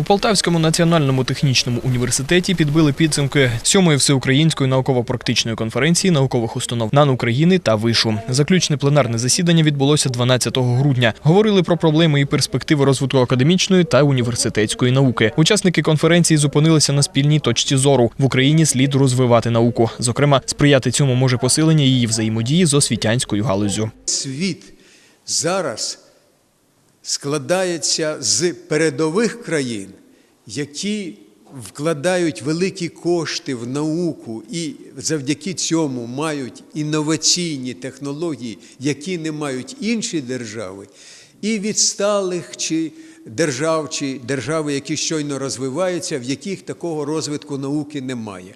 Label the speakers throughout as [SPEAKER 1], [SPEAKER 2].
[SPEAKER 1] У Полтавському національному технічному університеті підбили підсумки сьомої всеукраїнської науково-практичної конференції наукових установ НАН України та Вишу. Заключне пленарне засідання відбулося 12 грудня. Говорили про проблеми і перспективи розвитку академічної та університетської науки. Учасники конференції зупинилися на спільній точці зору. В Україні слід розвивати науку. Зокрема, сприяти цьому може посилення її взаємодії з освітянською галузю.
[SPEAKER 2] Світ зараз складається з передових країн, які вкладають великі кошти в науку і завдяки цьому мають інноваційні технології, які не мають інші держави, і відсталих чи держав, чи держави, які щойно розвиваються, в яких такого розвитку науки немає.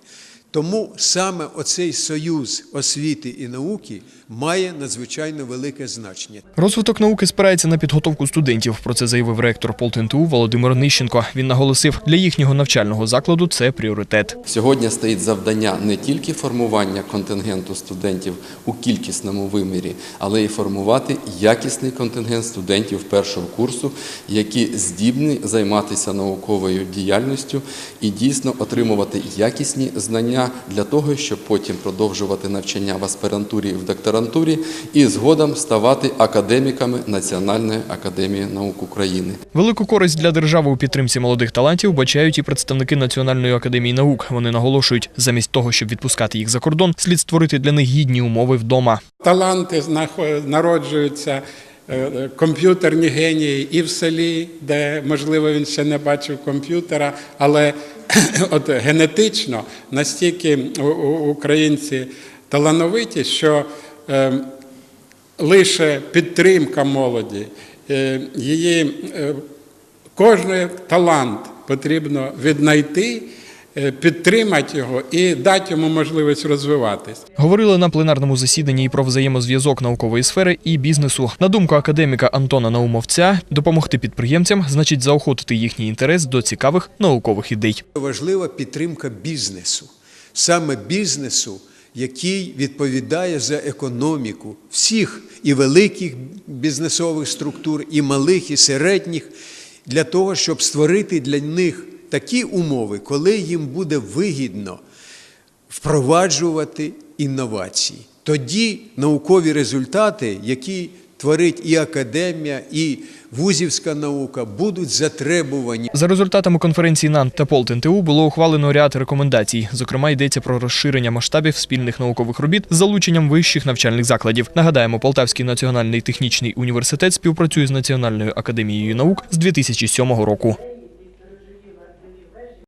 [SPEAKER 2] Тому саме оцей союз освіти і науки має надзвичайно велике значення.
[SPEAKER 1] Розвиток науки спирається на підготовку студентів. Про це заявив ректор ПолтНТУ Володимир Нищенко. Він наголосив, для їхнього навчального закладу це пріоритет.
[SPEAKER 3] Сьогодні стоїть завдання не тільки формування контингенту студентів у кількісному вимірі, але й формувати якісний контингент студентів першого курсу, які здібні займатися науковою діяльністю і дійсно отримувати якісні знання для того, щоб потім продовжувати навчання в аспірантурі і в докторантурі і згодом ставати академіками Національної академії наук України.
[SPEAKER 1] Велику користь для держави у підтримці молодих талантів бачають і представники Національної академії наук. Вони наголошують, замість того, щоб відпускати їх за кордон, слід створити для них гідні умови вдома.
[SPEAKER 4] Таланти народжуються, е, комп'ютерні генії і в селі, де, можливо, він ще не бачив комп'ютера, але от генетично настільки українці талановиті, що е, лише підтримка молоді, е, її е, кожний талант потрібно віднайти, підтримати його і дати йому можливість розвиватись.
[SPEAKER 1] Говорили на пленарному засіданні і про взаємозв'язок наукової сфери і бізнесу. На думку академіка Антона Наумовця, допомогти підприємцям значить заохотити їхній інтерес до цікавих наукових ідей.
[SPEAKER 2] Важлива підтримка бізнесу, саме бізнесу, який відповідає за економіку всіх і великих бізнесових структур, і малих, і середніх, для того, щоб створити для них такі умови, коли їм буде вигідно впроваджувати інновації. Тоді наукові результати, які творить і академія, і вузівська наука, будуть затребувані.
[SPEAKER 1] За результатами конференції НАН та ПолтНТУ було ухвалено ряд рекомендацій. Зокрема, йдеться про розширення масштабів спільних наукових робіт з залученням вищих навчальних закладів. Нагадаємо, Полтавський національний технічний університет співпрацює з Національною академією наук з 2007 року.